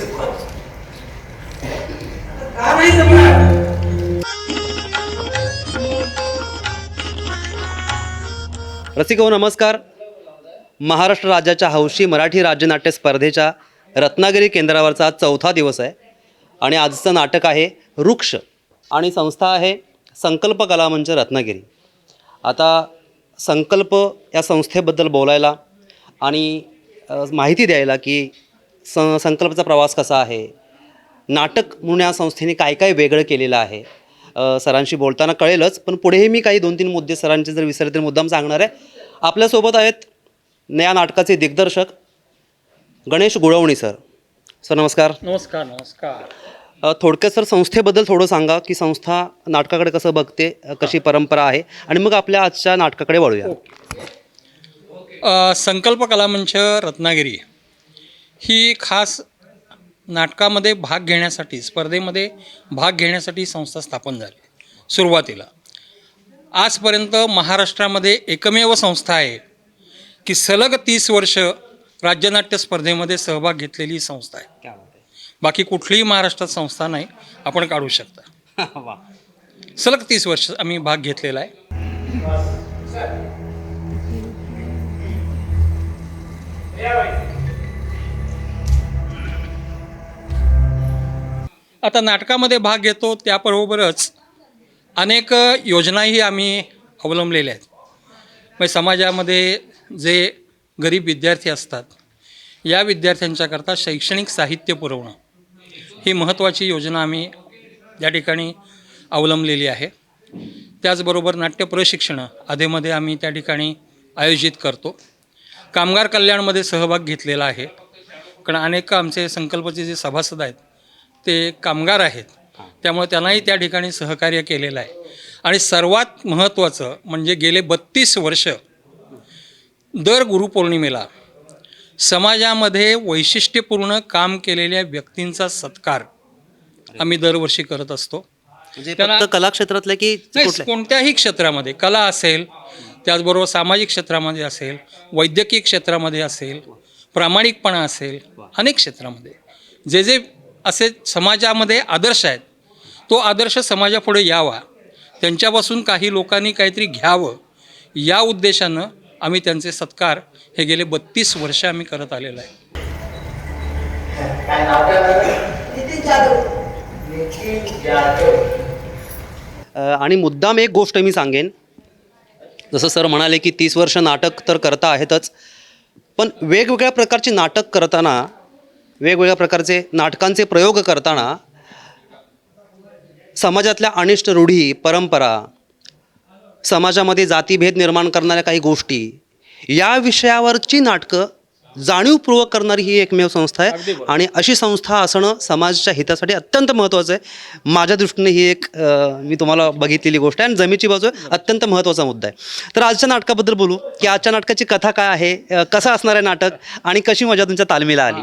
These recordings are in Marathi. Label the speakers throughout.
Speaker 1: का नाही जमणार
Speaker 2: रसिक नमस्कार. महाराष्ट्र राज्याच्या हौशी मराठी राज्यनाट्य स्पर्धेच्या रत्नागिरी केंद्रावरचा आज चौथा दिवस आहे आणि आजचं नाटक आहे वृक्ष आणि संस्था आहे संकल्प कला मंच म्हणजे रत्नागिरी. आता संकल्प या संस्थेबद्दल बोलायला आणि माहिती द्यायला की स संकल्पचा प्रवास कसा आहे? नाटक म्हणून या संस्थेने काय काय वेगळं केलेलं आहे? सरांशी बोलताना कळेलच पण पुढेही मी काही दोन तीन मुद्दे सरांचे जर विसरले तर मुद्दाम सांगणार आहे. आपल्यासोबत आहेत या नाटकाचे दिग्दर्शक गणेश गुळवणी सर. सर नमस्कार.
Speaker 3: नमस्कार नमस्कार.
Speaker 2: थोडक्यात सर संस्थेबद्दल थोडं सांगा की संस्था नाटकाकडे कसं बघते कशी परंपरा आहे आणि मग आपल्या आजच्या नाटकाकडे वळूया.
Speaker 3: संकल्प कला मंच रत्नागिरी. ही खास नाटकामध्ये भाग घेण्यासाठी स्पर्धेमध्ये भाग घेण्यासाठी संस्था स्थापन झाली. सुरुवातीला. आजपर्यंत महाराष्ट्रामध्ये एकमेव संस्था आहे की सलग तीस वर्ष राज्यनाट्य स्पर्धेमध्ये सहभाग घेतलेली संस्था आहे. बाकी कुठलीही महाराष्ट्रात संस्था नाही आपण काढू शकता. सलग तीस वर्ष आम्ही भाग घेतलेला आहे. आता नाटकामध्ये भाग घेतो त्याबरोबरच अनेक योजनाही आम्ही अवलंबलेल्या आहेत. म्हणजे समाजामध्ये जे गरीब विद्यार्थी असतात या विद्यार्थ्यांच्याकरता शैक्षणिक साहित्य पुरवणं ही महत्त्वाची योजना आम्ही या ठिकाणी अवलंबलेली आहे. त्याचबरोबर नाट्य प्रशिक्षणं अधेमध्ये आम्ही त्या ठिकाणी आयोजित करतो. कामगार कल्याणमध्ये सहभाग घेतलेला आहे. कारण अनेक आमचे संकल्पचे जे सभासद आहेत ते कामगार आहेत. त्यामुळे त्यांनाही त्या ठिकाणी सहकार्य केलेलं आहे. आणि सर्वात महत्त्वाचं म्हणजे गेले बत्तीस वर्ष दर गुरुपौर्णिमेला समाजामध्ये वैशिष्ट्यपूर्ण काम केलेल्या व्यक्तींचा सत्कार आम्ही दरवर्षी करत असतो.
Speaker 2: म्हणजे कला क्षेत्रातलं की
Speaker 3: कोणत्याही क्षेत्रामध्ये. कला असेल त्याचबरोबर सामाजिक क्षेत्रामध्ये असेल वैद्यकीय क्षेत्रामध्ये असेल प्रामाणिकपणा असेल अनेक क्षेत्रामध्ये. जे जे असे समाजामध्ये आदर्श आहेत. तो आदर्श समाजापुढे यावा. त्यांच्यापासून काही लोकांनी काहीतरी घ्यावं. या उद्देशानं आम्ही त्यांचे सत्कार हे गेले बत्तीस वर्ष आम्ही करत आलेलो आहे.
Speaker 2: आणि मुद्दाम एक गोष्ट मी सांगेन. जसं सर म्हणाले की तीस वर्ष नाटक तर करता आहेतच पण वेगवेगळ्या प्रकारची नाटक करताना वेगवेगळ्या प्रकारचे नाटकांचे प्रयोग करताना समाजातल्या अनिष्ट रूढी परंपरा समाजामध्ये जातीभेद निर्माण करणाऱ्या काही गोष्टी या विषयावरची नाटकं जाणीवपूर्वक करणारी ही एकमेव संस्था आहे. आणि अशी संस्था असणं समाजाच्या हितासाठी अत्यंत महत्त्वाचं आहे. माझ्या दृष्टीने ही एक मी तुम्हाला बघितलेली गोष्ट आहे आणि जमेची बाजू अत्यंत महत्त्वाचा मुद्दा आहे. तर आजच्या नाटकाबद्दल बोलू की आजच्या नाटकाची कथा काय आहे? कसं असणार आहे नाटक? आणि कशी मजा तुमच्या तालमीला आली?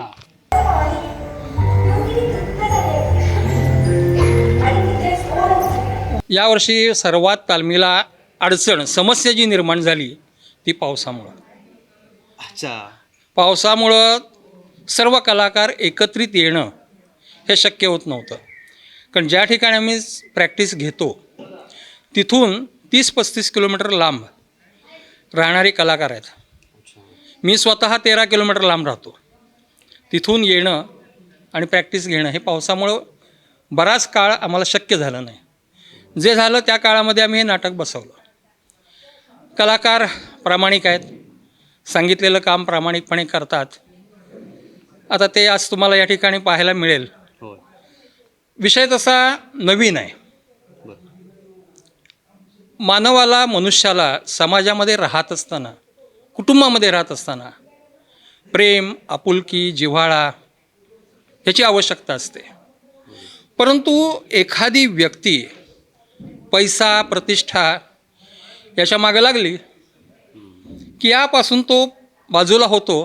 Speaker 3: यावर्षी सर्वात तालमीला अडचण समस्या जी निर्माण झाली ती पावसामुळं.
Speaker 2: अच्छा.
Speaker 3: पावसामुळं सर्व कलाकार एकत्रित येणं हे शक्य होत नव्हतं. कारण ज्या ठिकाणी आम्ही प्रॅक्टिस घेतो तिथून तीस पस्तीस किलोमीटर लांब राहणारे कलाकार आहेत. मी स्वतः तेरा किलोमीटर लांब राहतो. तिथून येणं आणि प्रॅक्टिस घेणं हे पावसामुळं बराच काळ आम्हाला शक्य झालं नाही. जे झालं त्या काळामध्ये आम्ही हे नाटक बसवलं. कलाकार प्रामाणिक आहेत. सांगितलेलं काम प्रामाणिकपणे करतात. आता ते आज तुम्हाला या ठिकाणी पाहायला मिळेल. विषय तसा नवीन आहे. मानवाला मनुष्याला समाजामध्ये राहत असताना कुटुंबामध्ये राहत असताना प्रेम आपुलकी जिव्हाळा ह्याची आवश्यकता असते. परंतु एखादी व्यक्ती पैसा प्रतिष्ठा याच्या मागे लागली की यापासून तो बाजूला होतो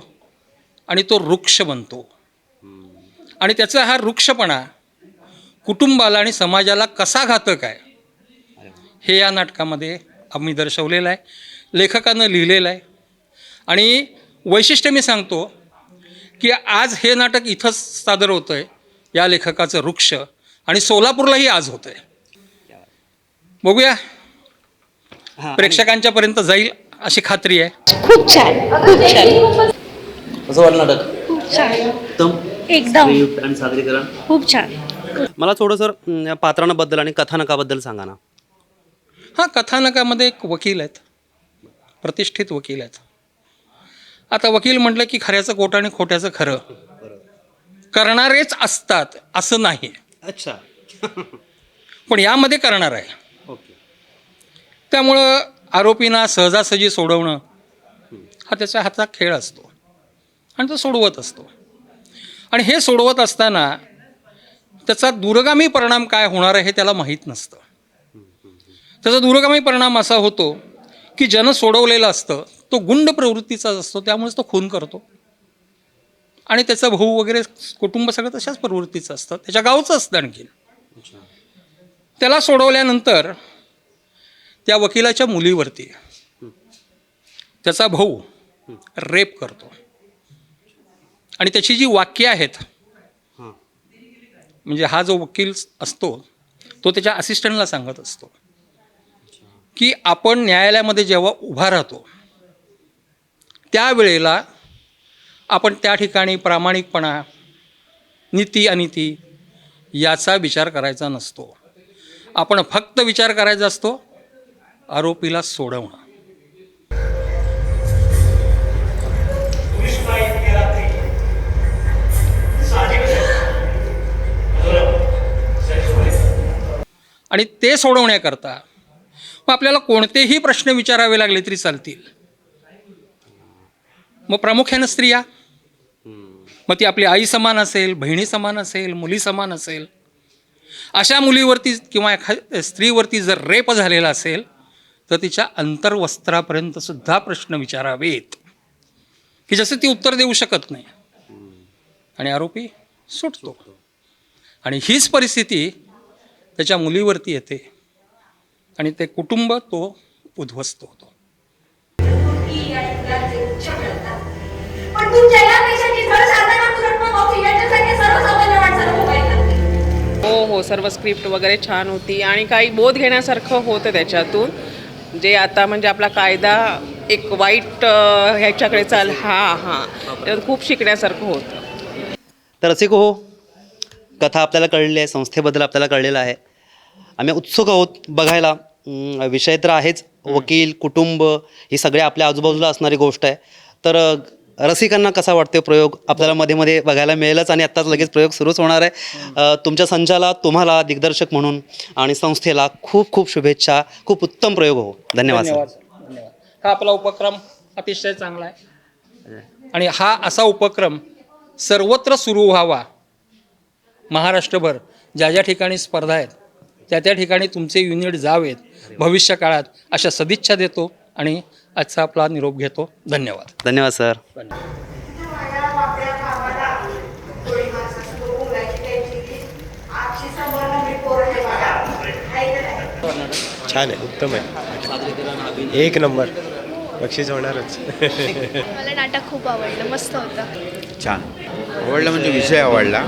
Speaker 3: आणि तो वृक्ष बनतो. आणि त्याचा हा वृक्षपणा कुटुंबाला आणि समाजाला कसा घातक आहे हे या नाटकामध्ये आम्ही दर्शवलेलं आहे लेखकानं लिहिलेलं आहे. आणि वैशिष्ट्य मी सांगतो की आज हे नाटक इथंच सादर होतं आहे या लेखकाचं वृक्ष. आणि सोलापूरलाही आज होतं आहे बघूया.
Speaker 2: हां
Speaker 3: प्रेक्षकांच्यापर्यंत जाईल अशी खात्री आहे.
Speaker 4: खूप छान खूप छान.
Speaker 2: कसं वाटलं नाटक.
Speaker 4: खूप छान.
Speaker 2: उत्तम.
Speaker 4: एकदम.
Speaker 2: आणि सादरीकरण
Speaker 4: खूप छान.
Speaker 2: मला थोडं सर अं, या पात्रांबद्दल आणि कथानकाबद्दल सांगा ना.
Speaker 3: हां कथानकामध्ये एक वकील आहेत. प्रतिष्ठित वकील आहेत. आता वकील म्हटलं की खऱ्याचं खोटं आणि खोट्याचं खरं. करणारेच असतात असं नाही.
Speaker 2: अच्छा.
Speaker 3: पण यामध्ये करणार आहे. त्यामुळं आरोपींना सहजासहजी सोडवणं हा त्याच्या हातात खेळ असतो. आणि तो सोडवत असतो. आणि हे सोडवत असताना त्याचा दूरगामी परिणाम काय होणार आहे हे त्याला माहीत नसतं. त्याचा दूरगामी परिणाम असा होतो की ज्यानं सोडवलेलं असतं तो गुंड प्रवृत्तीचाच असतो त्यामुळेच तो खून करतो. आणि त्याचा भाऊ वगैरे कुटुंब सगळं तशाच प्रवृत्तीचं असतं. त्याच्या गावचं असतं आणखीन. त्याला सोडवल्यानंतर त्या वकिलाच्या मुलीवरती. त्याचा भाऊ रेप करतो. आणि त्याची जी वाक्य आहेत म्हणजे हा जो वकील असतो तो त्याच्या असिस्टंटला सांगत असतो. की आपण न्यायालयामध्ये जेव्हा उभा राहतो त्यावेळेला आपण त्या ठिकाणी प्रामाणिकपणा नीती अनिती याचा विचार करायचा नसतो. आपण फक्त विचार करायचा असतो आरोपीला सोडवणं. आणि ते सोडवण्याकरता मग आपल्याला कोणतेही प्रश्न विचारावे लागले तरी चालतील. मग प्रामुख्यानं स्त्रिया? मग ती आपली आई समान असेल बहिणी समान असेल मुली समान असेल. अशा मुलीवरती किंवा एखाद्या स्त्रीवरती जर रेप झालेला असेल तर तिच्या अंतर्वस्त्रापर्यंत सुद्धा प्रश्न विचारावेत. की जसं ती उत्तर देऊ शकत नाही. आणि आरोपी सुटतो. आणि हीच परिस्थिती त्याच्या मुलीवरती येते. आणि ते कुटुंब तो उद्ध्वस्त होतो.
Speaker 5: हो हो सर्व स्क्रिप्ट वगैरे छान होती. आणि काही बोध घेण्यासारखं होतं त्याच्यातून. जे आता म्हणजे आपला कायदा एक वाईट ह्याच्याकडे चाल हां हां. खूप शिकण्यासारखं होतं.
Speaker 2: तर असे हो. कथा आपल्याला कळलेली आहे संस्थेबद्दल आपल्याला कळलेलं आहे. आम्ही उत्सुक आहोत बघायला. विषय तर आहेच. वकील कुटुंब ही सगळ्या आपल्या आजूबाजूला असणारी गोष्ट आहे. तर रसिकांना कसा वाटते प्रयोग? आपल्याला मध्ये मध्ये बघायला मिळेलच आणि आत्ताच लगेच प्रयोग सुरूच होणार आहे. तुमच्या संचाला तुम्हाला दिग्दर्शक म्हणून आणि संस्थेला खूप खूप शुभेच्छा खूप उत्तम प्रयोग हो. धन्यवाद
Speaker 3: हा आपला उपक्रम अतिशय चांगला आहे. आणि हा असा उपक्रम सर्वत्र सुरू व्हावा. महाराष्ट्रभर ज्या ज्या ठिकाणी स्पर्धा आहेत त्या त्या ठिकाणी तुमचे युनिट जावेत भविष्य काळात अशा सदिच्छा देतो आणि आजचा आपला निरोप घेतो. धन्यवाद.
Speaker 2: धन्यवाद सर.
Speaker 6: छान आहे उत्तम आहे. एक नंबर. बक्षीस होणारच.
Speaker 7: मला नाटक खूप आवडलं मस्त होतं.
Speaker 8: छान. आवडला म्हणजे विषय आवडला.